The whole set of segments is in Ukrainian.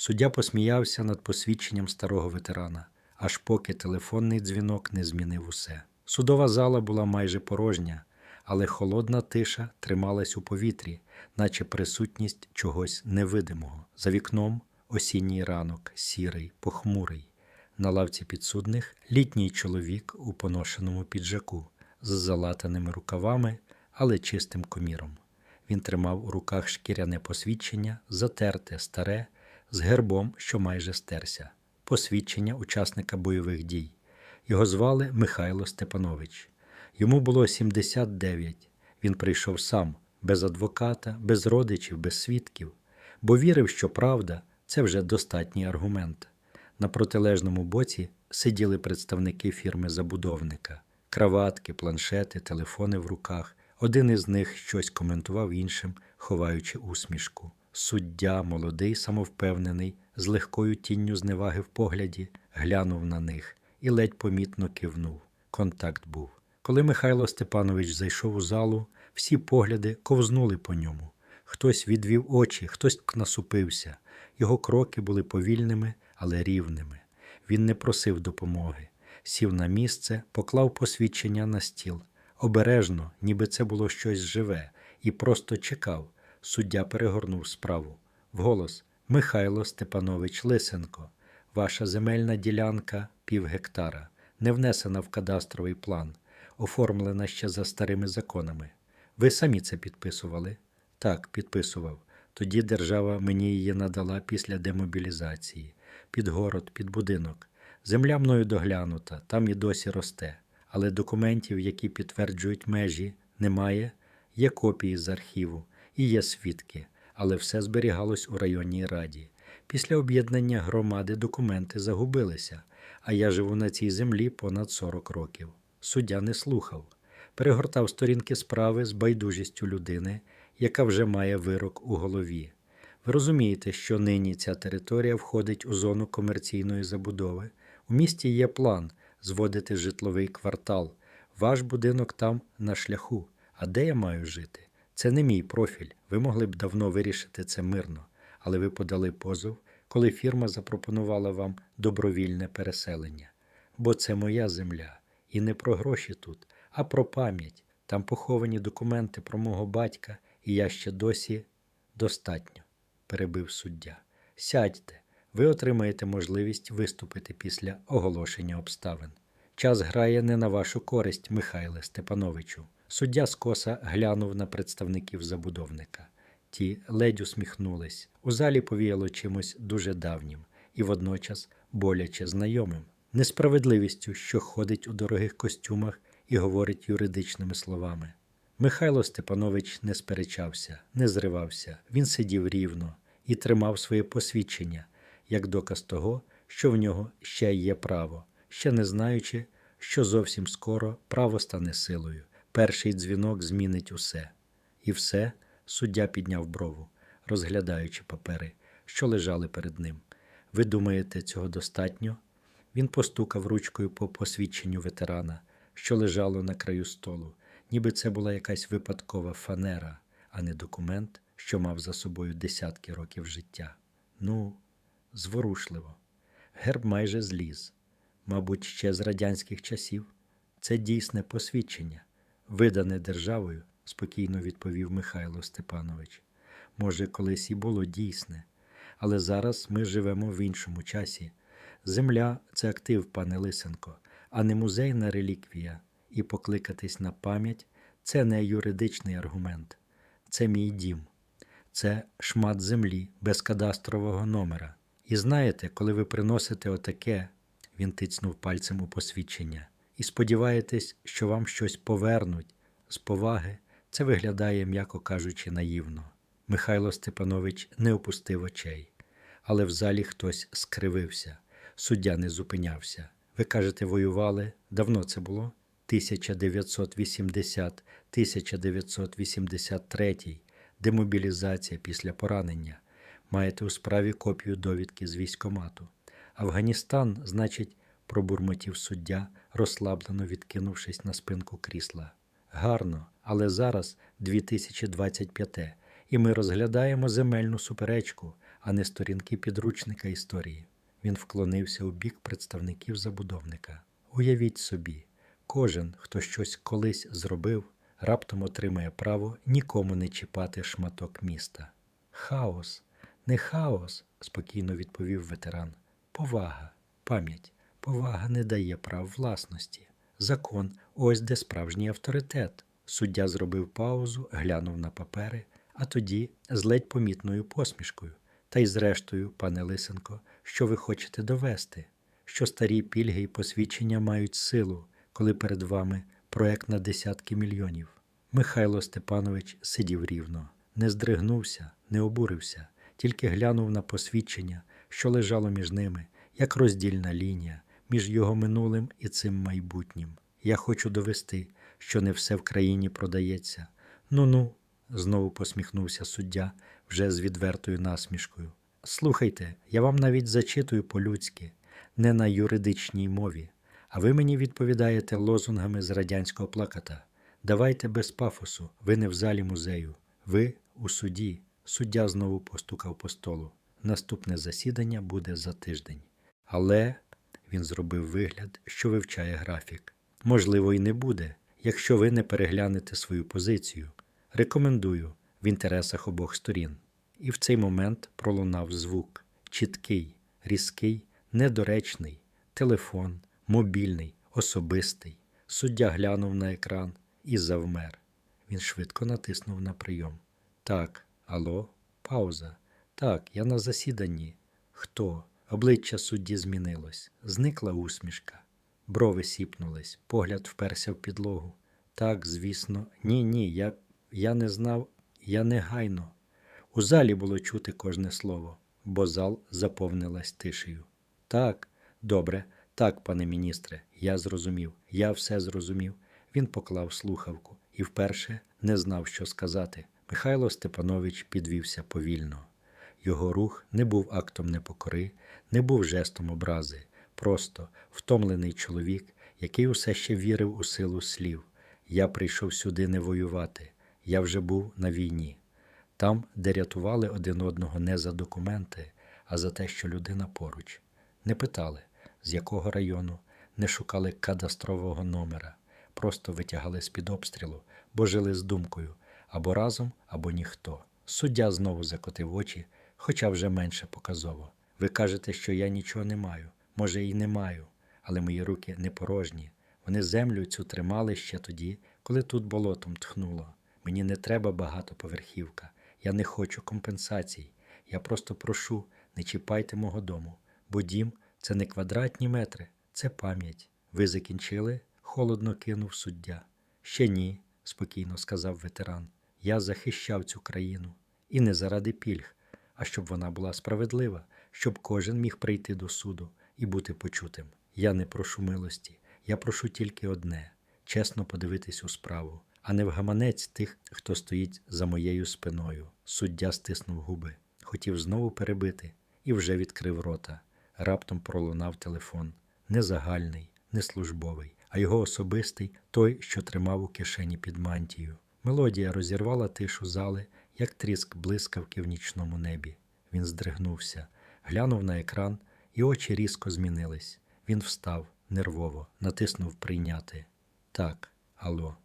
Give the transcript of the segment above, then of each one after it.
Суддя посміявся над посвідченням старого ветерана, аж поки телефонний дзвінок не змінив усе. Судова зала була майже порожня, але холодна тиша трималась у повітрі, наче присутність чогось невидимого. За вікном осінній ранок, сірий, похмурий. На лавці підсудних літній чоловік у поношеному піджаку з залатаними рукавами, але чистим коміром. Він тримав у руках шкіряне посвідчення, затерте, старе, з гербом, що майже стерся, посвідчення учасника бойових дій. Його звали Михайло Степанович. Йому було 79. Він прийшов сам, без адвоката, без родичів, без свідків, бо вірив, що правда це вже достатній аргумент. На протилежному боці сиділи представники фірми забудовника, краватки, планшети, телефони в руках. Один із них щось коментував іншим, ховаючи усмішку. Суддя, молодий, самовпевнений, з легкою тінню зневаги в погляді, глянув на них і ледь помітно кивнув. Контакт був. Коли Михайло Степанович зайшов у залу, всі погляди ковзнули по ньому. Хтось відвів очі, хтось насупився. Його кроки були повільними, але рівними. Він не просив допомоги. Сів на місце, поклав посвідчення на стіл. Обережно, ніби це було щось живе, і просто чекав. Суддя перегорнув справу. Вголос Михайло Степанович Лисенко. Ваша земельна ділянка пів гектара, не внесена в кадастровий план, оформлена ще за старими законами. Ви самі це підписували? Так, підписував. Тоді держава мені її надала після демобілізації. Під город, під будинок. Земля мною доглянута, там і досі росте. Але документів, які підтверджують межі, немає. Є копії з архіву і є свідки, але все зберігалось у районній раді. Після об'єднання громади документи загубилися, а я живу на цій землі понад 40 років. Суддя не слухав, перегортав сторінки справи з байдужістю людини, яка вже має вирок у голові. Ви розумієте, що нині ця територія входить у зону комерційної забудови. У місті є план зводити житловий квартал. Ваш будинок там на шляху. А де я маю жити? Це не мій профіль. Ви могли б давно вирішити це мирно, але ви подали позов, коли фірма запропонувала вам добровільне переселення. Бо це моя земля. І не про гроші тут, а про пам'ять. Там поховані документи про мого батька, і я ще досі достатньо, перебив суддя. Сядьте, ви отримаєте можливість виступити після оголошення обставин. Час грає не на вашу користь, Михайле Степановичу. Суддя скоса глянув на представників забудовника. Ті ледь усміхнулись. У залі повіяло чимось дуже давнім і водночас боляче знайомим, несправедливістю, що ходить у дорогих костюмах і говорить юридичними словами. Михайло Степанович не сперечався, не зривався. Він сидів рівно і тримав своє посвідчення як доказ того, що в нього ще є право, ще не знаючи, що зовсім скоро право стане силою. Перший дзвінок змінить усе. І все суддя підняв брову, розглядаючи папери, що лежали перед ним. Ви думаєте, цього достатньо? Він постукав ручкою по посвідченню ветерана, що лежало на краю столу, ніби це була якась випадкова фанера, а не документ, що мав за собою десятки років життя. Ну, зворушливо. Герб майже зліз, мабуть, ще з радянських часів. Це дійсне посвідчення, видане державою, спокійно відповів Михайло Степанович. Може, колись і було дійсне, але зараз ми живемо в іншому часі. Земля це актив, пане Лисенко, а не музейна реліквія, і покликатись на пам'ять це не юридичний аргумент, це мій дім, це шмат землі без кадастрового номера. І знаєте, коли ви приносите отаке, він тицнув пальцем у посвідчення, і сподіваєтесь, що вам щось повернуть з поваги, це виглядає, м'яко кажучи, наївно. Михайло Степанович не опустив очей, але в залі хтось скривився. Суддя не зупинявся. Ви кажете, воювали? Давно це було? 1980, 1983, демобілізація після поранення. Маєте у справі копію довідки з військомату. Афганістан, значить, пробурмотів суддя, розслаблено відкинувшись на спинку крісла. Гарно, але зараз 2025, і ми розглядаємо земельну суперечку, а не сторінки підручника історії. Він вклонився у бік представників забудовника. Уявіть собі, кожен, хто щось колись зробив, раптом отримає право нікому не чіпати шматок міста. Хаос, не хаос, спокійно відповів ветеран. Повага, пам'ять, повага не дає прав власності. Закон ось де справжній авторитет. Суддя зробив паузу, глянув на папери, а тоді з ледь помітною посмішкою. Та й зрештою, пане Лисенко, що ви хочете довести? Що старі пільги і посвідчення мають силу, коли перед вами проект на десятки мільйонів. Михайло Степанович сидів рівно, не здригнувся, не обурився, тільки глянув на посвідчення, що лежало між ними, як роздільна лінія між його минулим і цим майбутнім. Я хочу довести, що не все в країні продається. Ну ну, знову посміхнувся суддя вже з відвертою насмішкою. Слухайте, я вам навіть зачитую по-людськи, не на юридичній мові, а ви мені відповідаєте лозунгами з радянського плаката. Давайте без пафосу, ви не в залі музею, ви у суді. Суддя знову постукав по столу. Наступне засідання буде за тиждень. Але він зробив вигляд, що вивчає графік. Можливо, і не буде, якщо ви не переглянете свою позицію. Рекомендую в інтересах обох сторін. І в цей момент пролунав звук чіткий, різкий, недоречний, телефон, мобільний, особистий. Суддя глянув на екран і завмер. Він швидко натиснув на прийом. Так, алло, пауза. Так, я на засіданні. Хто? Обличчя судді змінилось, зникла усмішка. Брови сіпнулись, погляд вперся в підлогу. Так, звісно, ні, ні, я, я не знав, я негайно. У залі було чути кожне слово, бо зал заповнилась тишею. Так, добре, так, пане міністре, я зрозумів, я все зрозумів. Він поклав слухавку і вперше не знав, що сказати. Михайло Степанович підвівся повільно. Його рух не був актом непокори, не був жестом образи, просто втомлений чоловік, який усе ще вірив у силу слів. Я прийшов сюди не воювати, я вже був на війні. Там, де рятували один одного не за документи, а за те, що людина поруч. Не питали, з якого району, не шукали кадастрового номера, просто витягали з-під обстрілу, бо жили з думкою або разом, або ніхто. Суддя знову закотив очі, хоча вже менше показово. Ви кажете, що я нічого не маю. Може, і не маю, але мої руки не порожні. Вони землю цю тримали ще тоді, коли тут болотом тхнуло. Мені не треба багатоповерхівка. Я не хочу компенсацій. Я просто прошу, не чіпайте мого дому, бо дім це не квадратні метри, це пам'ять. Ви закінчили? холодно кинув суддя. Ще ні, спокійно сказав ветеран. Я захищав цю країну. І не заради пільг, а щоб вона була справедлива, щоб кожен міг прийти до суду і бути почутим. Я не прошу милості, я прошу тільки одне чесно подивитись у справу, а не в гаманець тих, хто стоїть за моєю спиною. Суддя стиснув губи, хотів знову перебити і вже відкрив рота. Раптом пролунав телефон не загальний, не службовий, а його особистий той, що тримав у кишені під мантією. Мелодія розірвала тишу зали, як тріск блискавки в нічному небі. Він здригнувся, глянув на екран, і очі різко змінились. Він встав нервово, натиснув прийняти. Так, алло,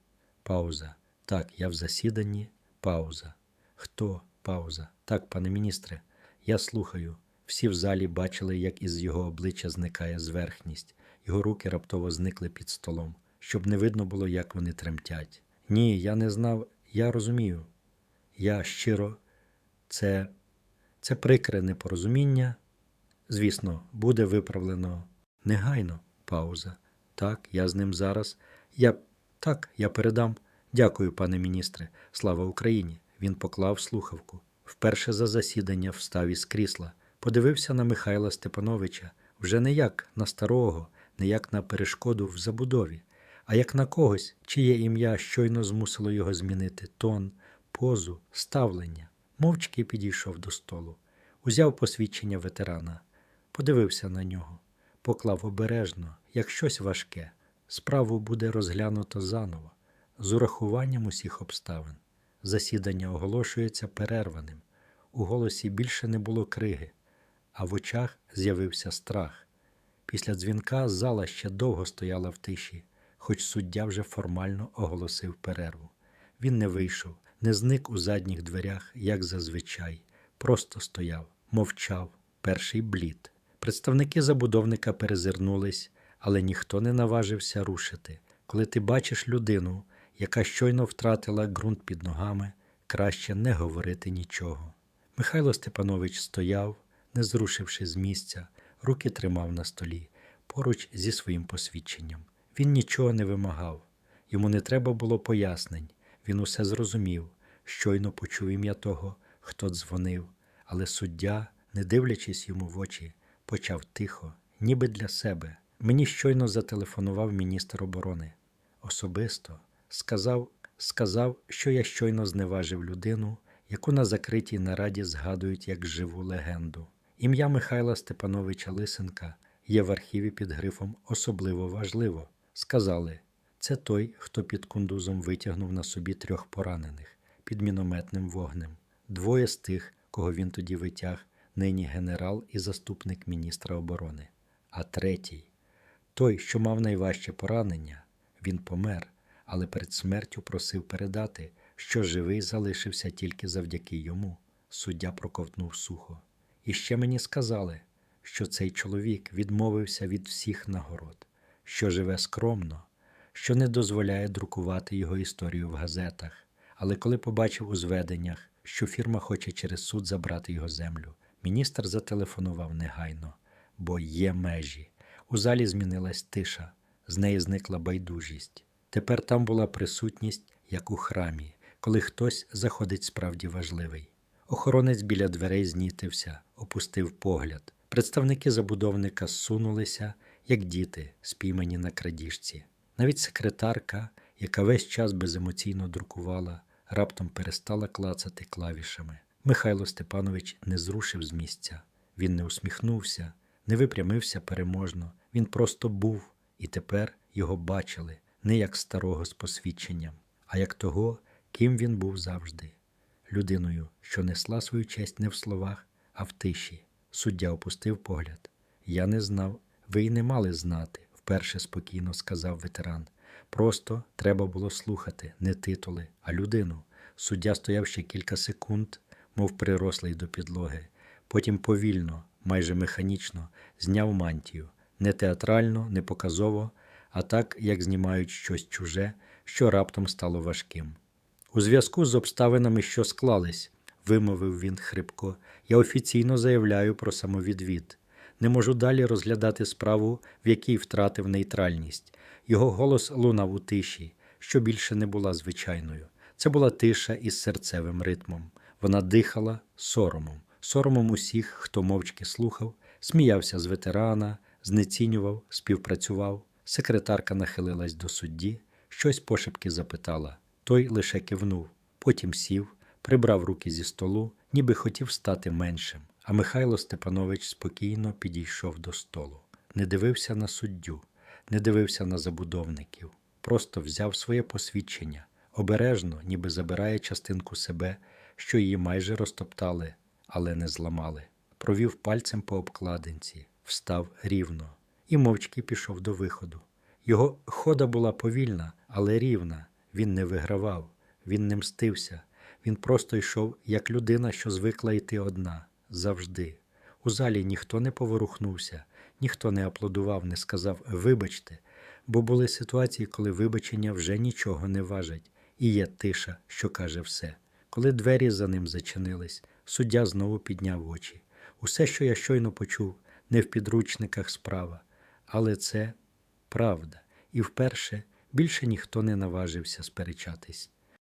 пауза. Так, я в засіданні, пауза. Хто? Пауза. Так, пане міністре, я слухаю. Всі в залі бачили, як із його обличчя зникає зверхність. Його руки раптово зникли під столом, щоб не видно було, як вони тремтять. Ні, я не знав, я розумію. Я щиро, це, це прикре непорозуміння. Звісно, буде виправлено негайно. Пауза. Так, я з ним зараз. Я так, я передам. Дякую, пане міністре. Слава Україні. Він поклав слухавку. Вперше за засідання встав із крісла, подивився на Михайла Степановича вже не як на старого, не як на перешкоду в забудові, а як на когось, чиє ім'я щойно змусило його змінити тон, позу, ставлення. Мовчки підійшов до столу, узяв посвідчення ветерана, подивився на нього, поклав обережно, як щось важке. Справу буде розглянуто заново, з урахуванням усіх обставин. Засідання оголошується перерваним. У голосі більше не було криги, а в очах з'явився страх. Після дзвінка зала ще довго стояла в тиші, хоч суддя вже формально оголосив перерву. Він не вийшов, не зник у задніх дверях, як зазвичай, просто стояв, мовчав, перший блід. Представники забудовника перезирнулись, але ніхто не наважився рушити. Коли ти бачиш людину, яка щойно втратила ґрунт під ногами, краще не говорити нічого. Михайло Степанович стояв, не зрушивши з місця, руки тримав на столі, поруч зі своїм посвідченням. Він нічого не вимагав, йому не треба було пояснень, він усе зрозумів, щойно почув ім'я того, хто дзвонив, але суддя, не дивлячись йому в очі, почав тихо, ніби для себе. Мені щойно зателефонував міністр оборони. Особисто сказав, сказав, що я щойно зневажив людину, яку на закритій нараді згадують як живу легенду. Ім'я Михайла Степановича Лисенка є в архіві під грифом особливо важливо. Сказали, це той, хто під кундузом витягнув на собі трьох поранених під мінометним вогнем. Двоє з тих, кого він тоді витяг, нині генерал і заступник міністра оборони. А третій той, що мав найважче поранення, він помер, але перед смертю просив передати, що живий залишився тільки завдяки йому. Суддя проковтнув сухо. І ще мені сказали, що цей чоловік відмовився від всіх нагород, що живе скромно, що не дозволяє друкувати його історію в газетах. Але коли побачив у зведеннях, що фірма хоче через суд забрати його землю, міністр зателефонував негайно, бо є межі. У залі змінилась тиша, з неї зникла байдужість. Тепер там була присутність, як у храмі, коли хтось заходить справді важливий. Охоронець біля дверей знітився, опустив погляд. Представники забудовника зсунулися, як діти, спіймані на крадіжці. Навіть секретарка, яка весь час беземоційно друкувала, раптом перестала клацати клавішами. Михайло Степанович не зрушив з місця. Він не усміхнувся, не випрямився переможно. Він просто був, і тепер його бачили не як старого з посвідченням, а як того, ким він був завжди людиною, що несла свою честь не в словах, а в тиші. Суддя опустив погляд. Я не знав, ви й не мали знати, вперше спокійно сказав ветеран. Просто треба було слухати не титули, а людину. Суддя стояв ще кілька секунд, мов прирослий до підлоги. Потім повільно, майже механічно, зняв мантію, не театрально, не показово, а так, як знімають щось чуже, що раптом стало важким. У зв'язку з обставинами, що склались, вимовив він хрипко, я офіційно заявляю про самовідвід. Не можу далі розглядати справу, в якій втратив нейтральність. Його голос лунав у тиші, що більше не була звичайною. Це була тиша із серцевим ритмом. Вона дихала соромом, соромом усіх, хто мовчки слухав, сміявся з ветерана, знецінював, співпрацював. Секретарка нахилилась до судді, щось пошепки запитала. Той лише кивнув, потім сів, прибрав руки зі столу, ніби хотів стати меншим. А Михайло Степанович спокійно підійшов до столу, не дивився на суддю, не дивився на забудовників, просто взяв своє посвідчення, обережно, ніби забирає частинку себе, що її майже розтоптали, але не зламали. Провів пальцем по обкладинці, встав рівно і мовчки пішов до виходу. Його хода була повільна, але рівна. Він не вигравав, він не мстився. Він просто йшов як людина, що звикла йти одна завжди. У залі ніхто не поворухнувся, ніхто не аплодував, не сказав Вибачте, бо були ситуації, коли вибачення вже нічого не важать, і є тиша, що каже все. Коли двері за ним зачинились, суддя знову підняв очі. Усе, що я щойно почув, не в підручниках справа, але це правда. І вперше більше ніхто не наважився сперечатись.